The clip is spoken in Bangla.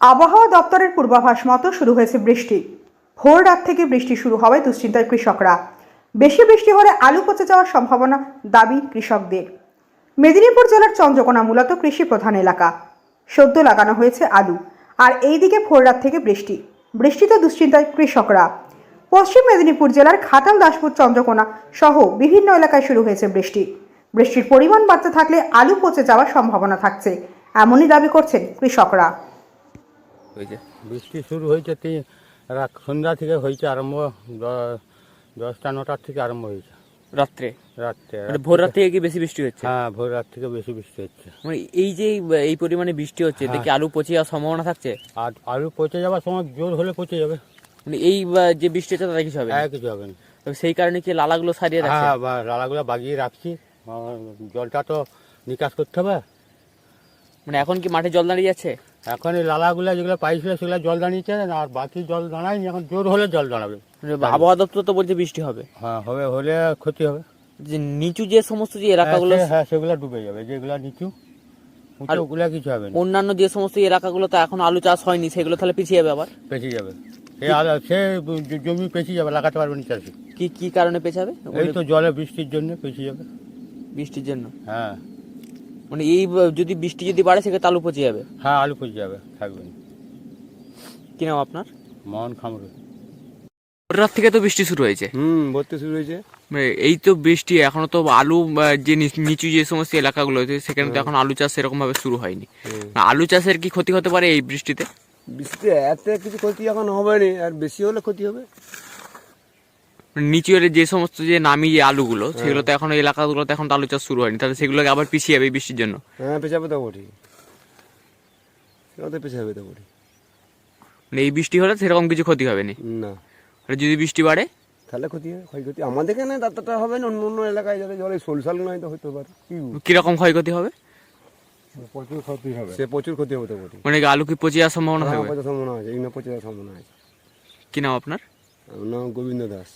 আবহাওয়া দপ্তরের পূর্বাভাস মতো শুরু হয়েছে বৃষ্টি। ভোর রাত থেকে বৃষ্টি শুরু হওয়ায় দুশ্চিন্তায় কৃষকরা। বেশি বৃষ্টি হলে আলু পচে যাওয়ার সম্ভাবনা দাবি কৃষকদের। মেদিনীপুর জেলার চন্দ্রকোনা মূলত কৃষি প্রধান এলাকা। সদ্য লাগানো হয়েছে আলু। আর এইদিকে ভোর রাত থেকে বৃষ্টি। বৃষ্টিতে দুশ্চিন্তায় কৃষকরা। পশ্চিম মেদিনীপুর জেলার ঘাটাল দাসপুর, চন্দ্রকোনা সহ বিভিন্ন এলাকায় শুরু হয়েছে বৃষ্টি। বৃষ্টির পরিমাণ বাড়তে থাকলে আলু পচে যাওয়ার সম্ভাবনা থাকছে, এমনই দাবি করছেন কৃষকরা। হয়েছে। বৃষ্টি শুরু হয়েছে তিন রাত সন্ধ্যা থেকে হয়েছে আরম্ভ দশটা নটার থেকে আরম্ভ হয়েছে। রাত্রে? রাত্রে মানে ভোর রাত থেকে কি বেশি বৃষ্টি হচ্ছে? হ্যাঁ ভোর রাত থেকে বেশি বৃষ্টি হচ্ছে। মানে এই যে এই পরিমাণে বৃষ্টি হচ্ছে দেখি আলু পচে যাওয়ার সম্ভাবনা থাকছে? আর আলু পচে যাওয়ার সময় জোর হলে পচে যাবে। মানে এই যে বৃষ্টি হচ্ছে তাতে কিছু হবে? হ্যাঁ কিছু হবে না। সেই কারণে কি লালাগুলো সারিয়ে রাখছে হ্যাঁ বা লালাগুলো বাগিয়ে রাখছি। জলটা তো নিকাশ করতে হবে। মানে এখন কি মাঠে জল দাঁড়িয়ে যাচ্ছে এখন এই লালাগুলো যেগুলো পাইছিল সেগুলো জল দাঁড়িয়েছে আর বাকি জল দাঁড়ায়নি এখন জোর হলে জল দাঁড়াবে। মানে আবহাওয়া দপ্তর তো বলছে বৃষ্টি হবে। হ্যাঁ হবে হলে ক্ষতি হবে। যে নিচু যে সমস্ত যে এলাকাগুলো হ্যাঁ, হ্যাঁ সেগুলো ডুবে যাবে যেগুলো নিচু উঁচু ওগুলো কিছু হবে না। অন্যান্য যে সমস্ত এলাকাগুলো তো এখন আলু চাষ হয়নি সেগুলো তাহলে পিছিয়ে যাবে আবার? পেঁচে যাবে। সে জমি পেঁচে যাবে লাগাতে পারবে না চাষি। কি কি কারণে পেছাবে এই তো জলে বৃষ্টির জন্য পেঁচে যাবে। বৃষ্টির জন্য? হ্যাঁ। মানে এই যদি বৃষ্টি যদি বাড়ে সেক্ষেত্রে আলু পচে যাবে। হ্যাঁ আলু পচে যাবে থাকবে। কি নাম আপনার? মন খামরু রাত থেকে তো বৃষ্টি শুরু হয়েছে। হুম ভর্তি শুরু হয়েছে। মানে এই তো বৃষ্টি এখনও তো আলু যে নিচ- যে সমস্ত এলাকাগুলো আছে সেখানে তো এখন আলু চাষ সেরকম ভাবে শুরু হয়নি। আলু চাষের কি ক্ষতি হতে পারে এই বৃষ্টিতে? বৃষ্টিতে এত কিছু ক্ষতি এখন হবে না আর বেশি হলে ক্ষতি হবে। মানে নিচু যে সমস্ত যে নামি যে আলুগুলো সেগুলো তো এখন এলাকাগুলোতে এখন আলু চাষ শুরু হয়নি। তাহলে সেগুলোকে আবার পিছিয়ে যাবে এই বৃষ্টির জন্য। হ্যাঁ পেছাবে তো বটি তো পেছাবে তো বটি মানে এই বৃষ্টি হলে সেরকম কিছু ক্ষতি হবে না। না। আর যদি বৃষ্টি বাড়ে? তাহলে ক্ষতি হবে ক্ষয়ক্ষতি। আমাদের এখানে ততটা হবে না অন্য অন্য এলাকায় যাতে জলে সোলসাল নয় তো হতে পারে? কীরকম ক্ষয়ক্ষতি হবে? প্রচুর ক্ষতি হবে। সে প্রচুর ক্ষতি হবে তো বটি মানে আলু কি পচে যাওয়ার সম্ভাবনা হ্যাঁ থাকবে? পচা সম্ভাবনা আছে পচে যাওয়ার সম্ভাবনা আছে। কি নাম আপনার? আমার নাম গোবিন্দ দাস।